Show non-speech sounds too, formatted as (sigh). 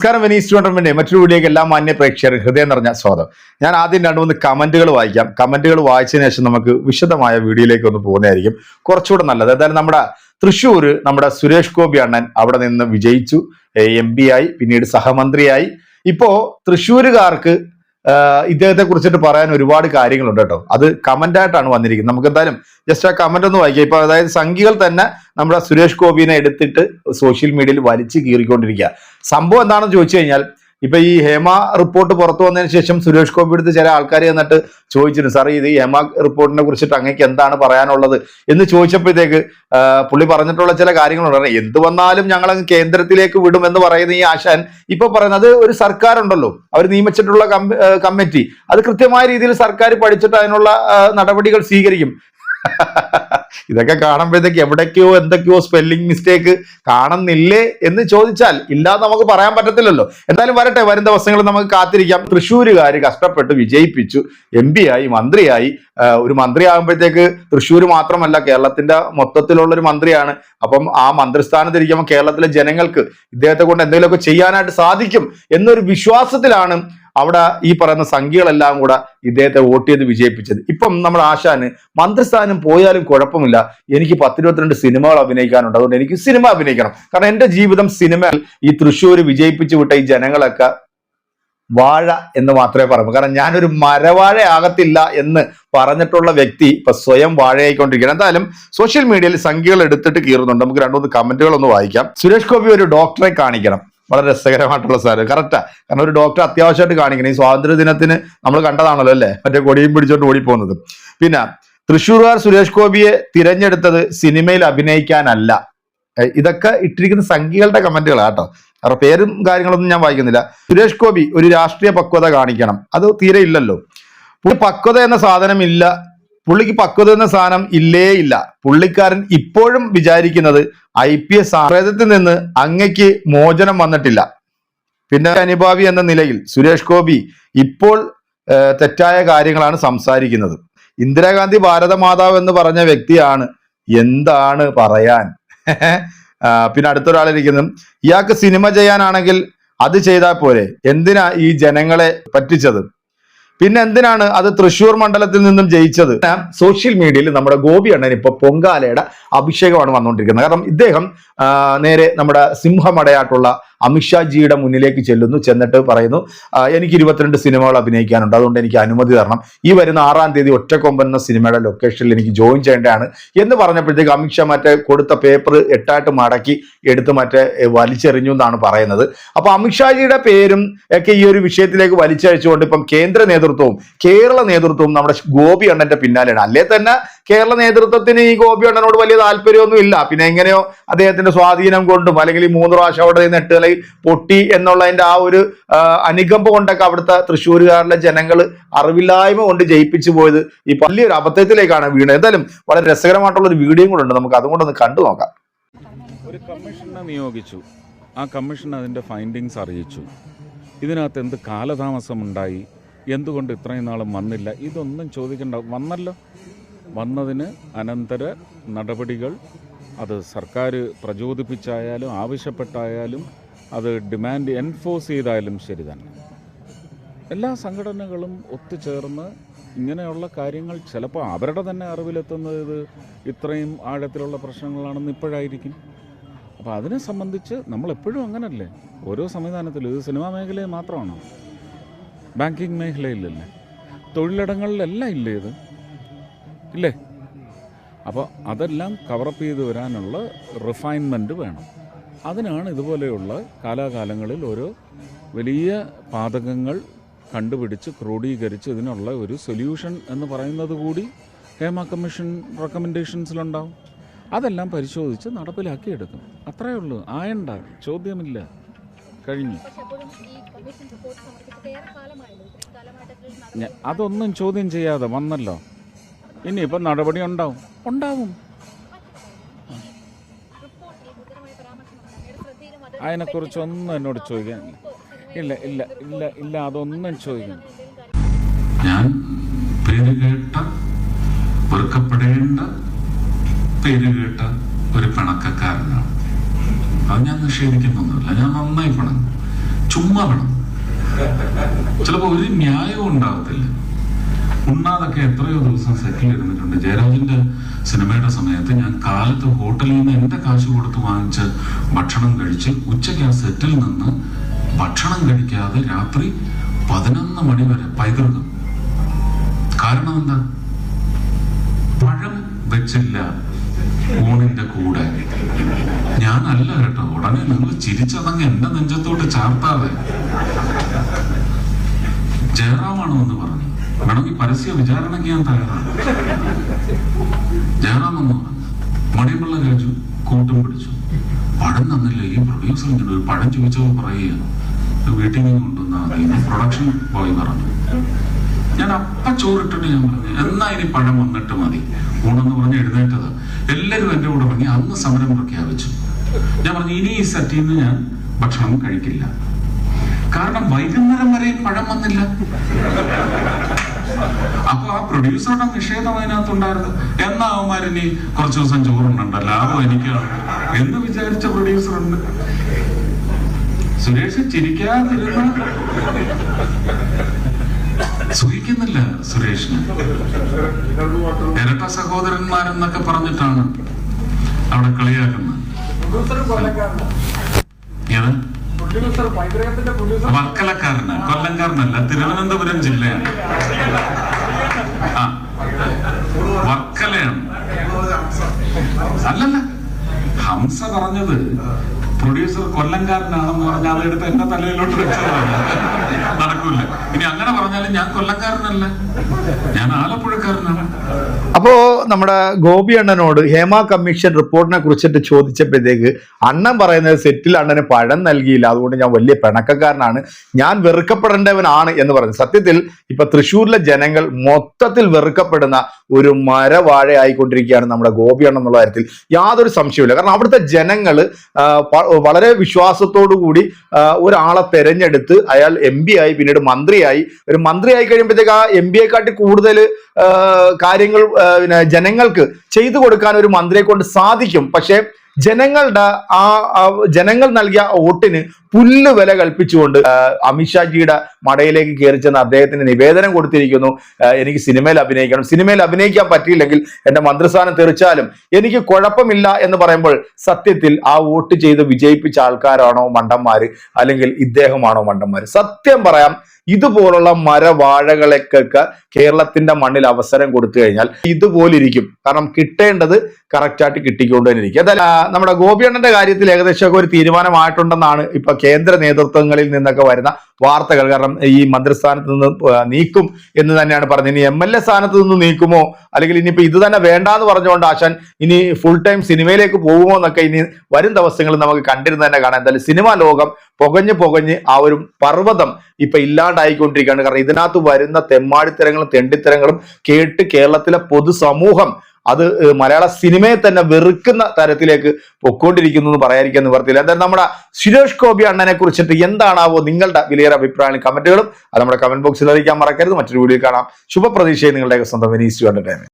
നമസ്കാരം Venice tournament മറ്റൊരു വീഡിയോക്ക് എല്ലാ മാന്യ പ്രേക്ഷകർ ഹൃദയം നിറഞ്ഞ സ്വാഗതം. ഞാൻ ആദ്യം രണ്ട് മൂന്ന് കമന്റുകൾ വായിക്കാം. കമന്റുകൾ വായിച്ചതിന് ശേഷം നമുക്ക് വിശദമായ വീഡിയോയിലേക്ക് ഒന്ന് പോകുന്നതായിരിക്കും. കുറച്ചുകൂടെ നല്ലത്. എന്തായാലും നമ്മുടെ തൃശ്ശൂർ നമ്മുടെ സുരേഷ് ഗോപി അണ്ണൻ അവിടെ നിന്ന് വിജയിച്ചു. എം ആയി പിന്നീട് സഹമന്ത്രിയായി. ഇപ്പോ തൃശ്ശൂരുകാർക്ക് ഇദ്ദേഹത്തെ കുറിച്ചിട്ട് പറയാൻ ഒരുപാട് കാര്യങ്ങളുണ്ട് കേട്ടോ. അത് കമന്റ് ആയിട്ടാണ് വന്നിരിക്കുന്നത്. നമുക്ക് എന്തായാലും ജസ്റ്റ് ആ കമന്റ് ഒന്ന് വായിക്കാം. ഇപ്പൊ അതായത് സംഘികൾ തന്നെ നമ്മുടെ സുരേഷ് ഗോപിനെ എടുത്തിട്ട് സോഷ്യൽ മീഡിയയിൽ വലിച്ചു കീറിക്കൊണ്ടിരിക്കുക. സംഭവം എന്താണെന്ന് ചോദിച്ചു കഴിഞ്ഞാൽ ഇപ്പൊ ഈ ഹേമ റിപ്പോർട്ട് പുറത്തു വന്നതിന് ശേഷം സുരേഷ് ഗോപി എടുത്ത് ചില ആൾക്കാർ എന്നിട്ട് ചോദിച്ചിരുന്നു സാർ ഇത് ഹേമ റിപ്പോർട്ടിനെ കുറിച്ചിട്ട് അങ്ങേക്ക് എന്താണ് പറയാനുള്ളത്? എന്ന് ചോദിച്ചപ്പോഴത്തേക്ക് പുള്ളി പറഞ്ഞിട്ടുള്ള ചില കാര്യങ്ങളുണ്ട്. എന്ത് വന്നാലും ഞങ്ങൾ അങ്ങ് കേന്ദ്രത്തിലേക്ക് വിടും എന്ന് പറയുന്ന ഈ ആശാൻ ഇപ്പൊ പറയുന്നത് ഒരു സർക്കാർ ഉണ്ടല്ലോ അവർ നിയമിച്ചിട്ടുള്ള കമ്മിറ്റി. അത് കൃത്യമായ രീതിയിൽ സർക്കാർ പഠിച്ചിട്ട് അതിനുള്ള നടപടികൾ സ്വീകരിക്കും. (laughs) ഇതൊക്കെ കാണുമ്പോഴത്തേക്ക് എവിടേക്കോ എന്തൊക്കെയോ സ്പെല്ലിംഗ് മിസ്റ്റേക്ക് കാണുന്നില്ലേ എന്ന് ചോദിച്ചാൽ ഇല്ലാതെ നമുക്ക് പറയാൻ പറ്റത്തില്ലല്ലോ. എന്തായാലും വരട്ടെ വരും ദിവസങ്ങളിൽ നമുക്ക് കാത്തിരിക്കാം. തൃശ്ശൂരുകാർ കഷ്ടപ്പെട്ട് വിജയിപ്പിച്ചു. എം ആയി മന്ത്രിയായി. ഒരു മന്ത്രി ആകുമ്പോഴത്തേക്ക് തൃശ്ശൂർ മാത്രമല്ല കേരളത്തിന്റെ മൊത്തത്തിലുള്ള ഒരു മന്ത്രിയാണ്. അപ്പം ആ മന്ത്രിസ്ഥാനത്തിരിക്കുമ്പോൾ കേരളത്തിലെ ജനങ്ങൾക്ക് ഇദ്ദേഹത്തെ കൊണ്ട് എന്തെങ്കിലുമൊക്കെ ചെയ്യാനായിട്ട് സാധിക്കും എന്നൊരു വിശ്വാസത്തിലാണ് അവിടെ ഈ പറയുന്ന സംഖ്യകളെല്ലാം കൂടെ ഇദ്ദേഹത്തെ വോട്ട് ചെയ്ത് വിജയിപ്പിച്ചത്. ഇപ്പം നമ്മുടെ ആശാന് മന്ത്രിസ്ഥാനം പോയാലും കുഴപ്പമില്ല. എനിക്ക് പത്തിരുപത്തിരണ്ട് സിനിമകൾ അഭിനയിക്കാനുണ്ട്. അതുകൊണ്ട് എനിക്ക് സിനിമ അഭിനയിക്കണം. കാരണം എന്റെ ജീവിതം സിനിമ ഈ തൃശ്ശൂർ വിജയിപ്പിച്ചു വിട്ട ഈ ജനങ്ങളൊക്കെ വാഴ എന്ന് മാത്രമേ പറയൂ കാരണം ഞാനൊരു മരവാഴ ആകത്തില്ല എന്ന് പറഞ്ഞിട്ടുള്ള വ്യക്തി ഇപ്പൊ സ്വയം വാഴയായിക്കൊണ്ടിരിക്കുകയാണ്. എന്തായാലും സോഷ്യൽ മീഡിയയിൽ സംഖ്യകൾ എടുത്തിട്ട് കീറുന്നുണ്ട്. നമുക്ക് രണ്ടുമൂന്ന് കമന്റുകൾ ഒന്ന് വായിക്കാം. സുരേഷ് ഗോപി ഒരു ഡോക്ടറെ കാണിക്കണം. വളരെ രസകരമായിട്ടുള്ള സാധനം. കറക്റ്റാ കാരണം ഒരു ഡോക്ടർ അത്യാവശ്യമായിട്ട് കാണിക്കണം. ഈ സ്വാതന്ത്ര്യ ദിനത്തിന് നമ്മൾ കണ്ടതാണല്ലോ അല്ലേ? മറ്റേ കൊടിയും പിടിച്ചോണ്ട് ഓടിപ്പോകുന്നത്. പിന്നെ തൃശ്ശൂർകാർ സുരേഷ് ഗോപിയെ തിരഞ്ഞെടുത്തത് സിനിമയിൽ അഭിനയിക്കാനല്ല. ഇതൊക്കെ ഇട്ടിരിക്കുന്ന സംഖ്യകളുടെ കമന്റുകളാണ് കേട്ടോ. അവരുടെ പേരും കാര്യങ്ങളൊന്നും ഞാൻ വായിക്കുന്നില്ല. സുരേഷ് ഗോപി ഒരു രാഷ്ട്രീയ പക്വത കാണിക്കണം. അത് തീരെ ഇല്ലല്ലോ. പക്വത എന്ന സാധനം ഇല്ല പുള്ളിക്ക് പക്വത എന്ന സാധനം ഇല്ലേ ഇല്ല. പുള്ളിക്കാരൻ ഇപ്പോഴും വിചാരിക്കുന്നത് ഐ പി എസ് ആവേദത്തിൽ നിന്ന് അങ്ങയ്ക്ക് മോചനം വന്നിട്ടില്ല. പിന്നെ അനുഭാവി എന്ന നിലയിൽ സുരേഷ് ഗോപി ഇപ്പോൾ തെറ്റായ കാര്യങ്ങളാണ് സംസാരിക്കുന്നത്. ഇന്ദിരാഗാന്ധി ഭാരതമാതാവ് എന്ന് പറഞ്ഞ വ്യക്തിയാണ്. എന്താണ് പറയാൻ? (laughs) പിന്നെ അടുത്തൊരാളിരിക്കുന്നു. ഇയാൾക്ക് സിനിമ ചെയ്യാനാണെങ്കിൽ അത് ചെയ്താൽ പോരെ. എന്തിനാ ഈ ജനങ്ങളെ പറ്റിച്ചത്? പിന്നെ എന്തിനാണ് അത് തൃശൂർ മണ്ഡലത്തിൽ നിന്നും ജയിച്ചത്? സോഷ്യൽ മീഡിയയിൽ നമ്മുടെ ഗോപി അണ്ണൻ ഇപ്പൊ പൊങ്കാലയുടെ അഭിഷേകമാണ് വന്നുകൊണ്ടിരിക്കുന്നത്. കാരണം ഇദ്ദേഹം നേരെ നമ്മുടെ സിംഹമടയായിട്ടുള്ള അമിത്ഷാജിയുടെ മുന്നിലേക്ക് ചെല്ലുന്നു ചെന്നിട്ട് പറയുന്നു എനിക്ക് ഇരുപത്തിരണ്ട് സിനിമകൾ അഭിനയിക്കാനുണ്ട് അതുകൊണ്ട് എനിക്ക് അനുമതി തരണം. ഈ വരുന്ന ആറാം തീയതി ഒറ്റക്കൊമ്പൻ എന്ന സിനിമയുടെ ലൊക്കേഷനിൽ എനിക്ക് ജോയിൻ ചെയ്യേണ്ടതാണ് എന്ന് പറഞ്ഞപ്പോഴത്തേക്ക് അമിത്ഷാ മറ്റേ കൊടുത്ത പേപ്പർ എട്ടായിട്ട് മടക്കി എടുത്ത് മറ്റേ വലിച്ചെറിഞ്ഞു എന്നാണ് പറയുന്നത്. അപ്പൊ അമിത്ഷാജിയുടെ പേരും ഒക്കെ ഈ ഒരു വിഷയത്തിലേക്ക് വലിച്ചഴിച്ചുകൊണ്ട് ഇപ്പം കേന്ദ്ര നേതൃത്വവും കേരള നേതൃത്വവും നമ്മുടെ ഗോപി അണ്ണന്റെ പിന്നാലെയാണ്. അല്ലേ തന്നെ കേരള നേതൃത്വത്തിന് ഈ ഗോപി അണ്ണനോട് വലിയ താല്പര്യമൊന്നും ഇല്ല. പിന്നെ എങ്ങനെയോ അദ്ദേഹത്തിന്റെ സ്വാധീനം കൊണ്ടും അല്ലെങ്കിൽ ഈ മൂന്ന് പ്രാവശ്യം അവിടെ നിന്ന് എട്ട് അല്ലെങ്കിൽ പൊട്ടി എന്നുള്ളതിന്റെ ആ ഒരു അനുകമ്പ കൊണ്ടൊക്കെ അവിടുത്തെ തൃശ്ശൂരുകാരിലെ ജനങ്ങൾ അറിവില്ലായ്മ കൊണ്ട് ജയിപ്പിച്ചു പോയത് ഈ വലിയൊരു അബദ്ധത്തിലേക്കാണ് വീണത്. എന്തായാലും വളരെ രസകരമായിട്ടുള്ള ഒരു വീഡിയോയും കൂടെ ഉണ്ട്. നമുക്ക് അതും ഒന്ന് കണ്ടു നോക്കാം. ഒരു കമ്മീഷനെ നിയോഗിച്ചു. ആ കമ്മീഷൻ അതിന്റെ ഫൈൻഡിങ്സ് അറിയിച്ചു. ഇതിനകത്ത് എന്ത് കാലതാമസമുണ്ടായി? എന്തുകൊണ്ട് ഇത്രയും നാളും വന്നില്ല? ഇതൊന്നും ചോദിക്കണ്ട. വന്നല്ലോ. വന്നതിന് അനന്തര നടപടികൾ. അത് സർക്കാർ പ്രചോദിപ്പിച്ചായാലും ആവശ്യപ്പെട്ടായാലും അത് ഡിമാൻഡ് എൻഫോഴ്സ് ചെയ്തായാലും ശരി തന്നെ. എല്ലാ സംഘടനകളും ഒത്തുചേർന്ന് ഇങ്ങനെയുള്ള കാര്യങ്ങൾ ചിലപ്പോൾ അവരുടെ തന്നെ അറിവിലെത്തുന്നത് ഇത് ഇത്രയും ആഴത്തിലുള്ള പ്രശ്നങ്ങളാണെന്ന് ഇപ്പോഴായിരിക്കും. അപ്പോൾ അതിനെ സംബന്ധിച്ച് നമ്മളെപ്പോഴും അങ്ങനല്ലേ? ഓരോ സംവിധാനത്തിലും ഇത് സിനിമാ മേഖലയിൽ മാത്രമാണോ? ബാങ്കിങ് മേഖലയിലല്ലേ? തൊഴിലിടങ്ങളിലെല്ലാം ഇല്ലേ ഇത്? ഇല്ലേ? അപ്പോൾ അതെല്ലാം കവറപ്പ് ചെയ്ത് വരാനുള്ള റിഫൈൻമെന്റ് വേണം. അതിനാണ് ഇതുപോലെയുള്ള കാലാകാലങ്ങളിൽ ഒരു വലിയ പാതകങ്ങൾ കണ്ടുപിടിച്ച് ക്രോഡീകരിച്ച് ഇതിനുള്ള ഒരു സൊല്യൂഷൻ എന്ന് പറയുന്നത് കൂടി ഹേമ കമ്മീഷൻ റെക്കമെൻഡേഷൻസിലുണ്ടാവും അതെല്ലാം പരിശോധിച്ച് നടപ്പിലാക്കിയെടുക്കും അത്രയേ ഉള്ളൂ. ആയണ്ട. ചോദ്യമില്ല. കഴിഞ്ഞു. അതൊന്നും ചോദ്യം ചെയ്യാതെ വന്നല്ലോ. ഇനിയിപ്പം നടപടി ഉണ്ടാവും. ഉണ്ടാവും. അതിനെക്കുറിച്ചൊന്നും എന്നോട് ചോദിക്കാൻ ഇല്ല ഇല്ല ഇല്ല ഇല്ല അതൊന്നും ചോദിക്കണം ഞാൻ പേര് കേട്ട വെറുക്കപ്പെടേണ്ട പേര് കേട്ട ഒരു പിണക്കക്കാരനാണ്. അത് ഞാൻ നിഷേധിക്കുന്നൊന്നുമില്ല. ഞാൻ നന്നായി പിണങ്ങും. ചുമ്മാ പണം ചിലപ്പോ ഒരു ന്യായവും ഉണ്ടാകത്തില്ല ഉണ്ണാതൊക്കെ എത്രയോ ദിവസം സെറ്റിൽ ഇരുന്നിട്ടുണ്ട്. ജയരാജിന്റെ സിനിമയുടെ സമയത്ത് ഞാൻ കാലത്ത് ഹോട്ടലിൽ നിന്ന് എന്റെ കാശ് കൊടുത്ത് വാങ്ങിച്ച് ഭക്ഷണം കഴിച്ച് ഉച്ചയ്ക്ക് ആ സെറ്റിൽ നിന്ന് ഭക്ഷണം കഴിക്കാതെ രാത്രി പതിനൊന്ന് മണി വരെ പൈതൃകം. കാരണം എന്താ? പഴം വെച്ചില്ല ഊണിന്റെ കൂടെ. ഞാനല്ല കേട്ടോ. ഉടനെ നിങ്ങൾ ചിരിച്ചതങ്ങ് എന്റെ നെഞ്ചത്തോട്ട് ചാർത്താതെ. ജയറാമാണോ എന്ന് പറഞ്ഞു. വേണമെങ്കിൽ പരസ്യ വിചാരണയ്ക്ക് ഞാൻ തയ്യാറാണ്. ജയറാം മണിമുള്ള രാജു കൂട്ടം പിടിച്ചു. പഴം തന്നില്ല ഈ പ്രൊഡ്യൂസർ ഇങ്ങനെ ഒരു പടം ചോദിച്ചപ്പോൾ പറയുക "ഇത് വീട്ടിൽ നിന്ന് കൊണ്ടുവന്ന പ്രൊഡക്ഷൻ പോയി പറഞ്ഞു. ഞാൻ അപ്പ ചോറിട്ടിട്ട് ഞാൻ പറഞ്ഞു എന്നാ ഇനി പഴം വന്നിട്ട് മതി. ഊണെന്ന് പറഞ്ഞ് എഴുന്നേറ്റത്. എല്ലാവരും എന്റെ കൂടെ പറഞ്ഞു അന്ന് സമരം പ്രഖ്യാപിച്ചു. ഞാൻ പറഞ്ഞു ഇനി ഈ സെറ്റിൽ നിന്ന് ഞാൻ ഭക്ഷണം കഴിക്കില്ല. കാരണം വൈകുന്നേരം വരെ പഴം വന്നില്ല. അപ്പൊ ആ പ്രൊഡ്യൂസറുടെ നിഷേധം അതിനകത്തുണ്ടായിരുന്നു. എന്നാ അവന്മാരിനി കുറച്ചു ദിവസം ചോറുണ്ടല്ല ലാഭം എനിക്കാണ് എന്ന് വിചാരിച്ച പ്രൊഡ്യൂസറുണ്ട് സുരേഷ് ചിരിക്കാതിരുന്ന സുഖിക്കുന്നില്ല സുരേഷിന്. ഇരട്ട സഹോദരന്മാരെന്നൊക്കെ പറഞ്ഞിട്ടാണ് അവിടെ കളിയാക്കുന്നത്. വർക്കലക്കാരന് കൊല്ലംകാരനല്ല തിരുവനന്തപുരം ജില്ലയാണ്. ആ വർക്കലയാണ് അല്ലല്ല ഹംസ പറഞ്ഞത് പ്രൊഡ്യൂസർ കൊല്ലംകാരനാണെന്ന് പറഞ്ഞാൽ അതെടുത്ത് എന്റെ തലയിലോട്ട് വെച്ചതാണ്. നടക്കൂല. ഇനി അങ്ങനെ പറഞ്ഞാലും ഞാൻ കൊല്ലംകാരനല്ല. ഞാൻ ആലപ്പുഴക്കാരനാണ്. അപ്പോ നമ്മുടെ ഗോപി അണ്ണനോട് ഹേമ കമ്മീഷൻ റിപ്പോർട്ടിനെ കുറിച്ചിട്ട് ചോദിച്ചപ്പോഴത്തേക്ക് അണ്ണൻ പറയുന്നത് സെറ്റിൽ അണ്ണന് പഴം നൽകിയില്ല. അതുകൊണ്ട് ഞാൻ വലിയ പിണക്കക്കാരനാണ്. ഞാൻ വെറുക്കപ്പെടേണ്ടവനാണ് എന്ന് പറഞ്ഞു. സത്യത്തിൽ ഇപ്പൊ തൃശ്ശൂരിലെ ജനങ്ങൾ മൊത്തത്തിൽ വെറുക്കപ്പെടുന്ന ഒരു മരവാഴ ആയിക്കൊണ്ടിരിക്കുകയാണ് നമ്മുടെ ഗോപി അണ്ണൻ എന്നുള്ള കാര്യത്തിൽ. യാതൊരു സംശയവുമില്ല. കാരണം അവിടുത്തെ ജനങ്ങൾ വളരെ വിശ്വാസത്തോടു കൂടി ഒരാളെ തെരഞ്ഞെടുത്ത് അയാൾ എം ആയി പിന്നീട് മന്ത്രിയായി. ഒരു മന്ത്രിയായി കഴിയുമ്പോഴത്തേക്ക് ആ എം പി കാട്ടി കൂടുതൽ കാര്യങ്ങൾ പിന്നെ ജനങ്ങൾക്ക് ചെയ്തു കൊടുക്കാൻ ഒരു മന്ത്രിയെ കൊണ്ട് സാധിക്കും. പക്ഷേ ജനങ്ങളുടെ ആ ജനങ്ങൾ നൽകിയ വോട്ടിന് പുല്ല് വില കൽപ്പിച്ചുകൊണ്ട് അമിത്ഷാജിയുടെ മടയിലേക്ക് കയറി ചെന്ന് അദ്ദേഹത്തിന് നിവേദനം കൊടുത്തിരിക്കുന്നു. എനിക്ക് സിനിമയിൽ അഭിനയിക്കണം. സിനിമയിൽ അഭിനയിക്കാൻ പറ്റിയില്ലെങ്കിൽ എന്റെ മന്ത്രിസ്ഥാനം തെറിച്ചാലും എനിക്ക് കുഴപ്പമില്ല എന്ന് പറയുമ്പോൾ സത്യത്തിൽ ആ വോട്ട് ചെയ്ത് വിജയിപ്പിച്ച ആൾക്കാരാണോ മണ്ടന്മാര്? അല്ലെങ്കിൽ ഇദ്ദേഹമാണോ മണ്ടന്മാര്? സത്യം പറയാം ഇതുപോലുള്ള മരവാഴകളൊക്കെ കേരളത്തിന്റെ മണ്ണിൽ അവസരം കൊടുത്തു കഴിഞ്ഞാൽ ഇതുപോലിരിക്കും. കാരണം കിട്ടേണ്ടത് കറക്റ്റായിട്ട് കിട്ടിക്കൊണ്ട് തന്നെ ഇരിക്കും. അതല്ല നമ്മുടെ ഗോപിയണ്ണന്റെ കാര്യത്തിൽ ഏകദേശമൊക്കെ ഒരു തീരുമാനമായിട്ടുണ്ടെന്നാണ് ഇപ്പൊ കേന്ദ്ര നേതൃത്വങ്ങളിൽ നിന്നൊക്കെ വരുന്ന വാർത്തകൾ. കാരണം ഈ മന്ത്രിസ്ഥാനത്ത് നിന്ന് നീക്കും എന്ന് തന്നെയാണ് പറഞ്ഞത്. ഇനി എം എൽ എ സ്ഥാനത്ത് നിന്ന് നീക്കുമോ? അല്ലെങ്കിൽ ഇനിയിപ്പോ ഇത് തന്നെ വേണ്ട എന്ന് പറഞ്ഞുകൊണ്ട് ആശാൻ ഇനി ഫുൾ ടൈം സിനിമയിലേക്ക് പോകുമോ എന്നൊക്കെ ഇനി വരും ദിവസങ്ങളിൽ നമുക്ക് കണ്ടിരുന്ന് തന്നെ കാണാം. എന്തായാലും സിനിമാ ലോകം പുകഞ്ഞ് പുകഞ്ഞ് ആ ഒരു പർവതം ഇപ്പൊ ഇല്ലാണ്ടായിക്കൊണ്ടിരിക്കുകയാണ്. കാരണം ഇതിനകത്ത് വരുന്ന തെമ്മാടിത്തരങ്ങളും തെണ്ടിത്തരങ്ങളും കേട്ട് കേരളത്തിലെ പൊതുസമൂഹം അത് മലയാള സിനിമയെ തന്നെ വെറുക്കുന്ന തരത്തിലേക്ക് പൊക്കോണ്ടിരിക്കുന്നു എന്ന് പറയാതിരിക്കാൻ നിവർത്തിയില്ല. എന്തായാലും നമ്മുടെ സുരേഷ് ഗോപി അണ്ണനെ കുറിച്ചിട്ട് എന്താണാവോ നിങ്ങളുടെ വിലയേറെ അഭിപ്രായങ്ങളും കമന്റുകളും അത് നമ്മുടെ കമന്റ് ബോക്സിൽ അറിയിക്കാൻ മറക്കരുത്. മറ്റൊരു വീഡിയോ കാണാം. ശുഭപ്രതീക്ഷയെ നിങ്ങളുടെയൊക്കെ സ്വന്തം വിനീസ് കണ്ടിട്ട്